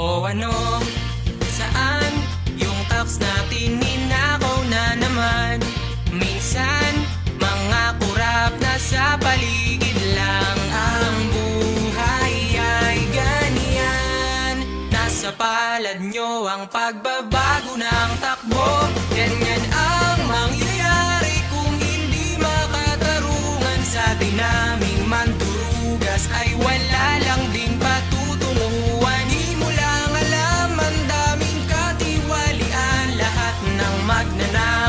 O ano, saan yung tax natin ninakaw na naman? Minsan, mga kurap na sa paligid lang. Ang buhay ay ganyan. Nasa palad nyo ang pagbabago ng takbo. Ganyan ang mangyayari kung hindi makatarungan. Sa dinaming manturugas ay wala and I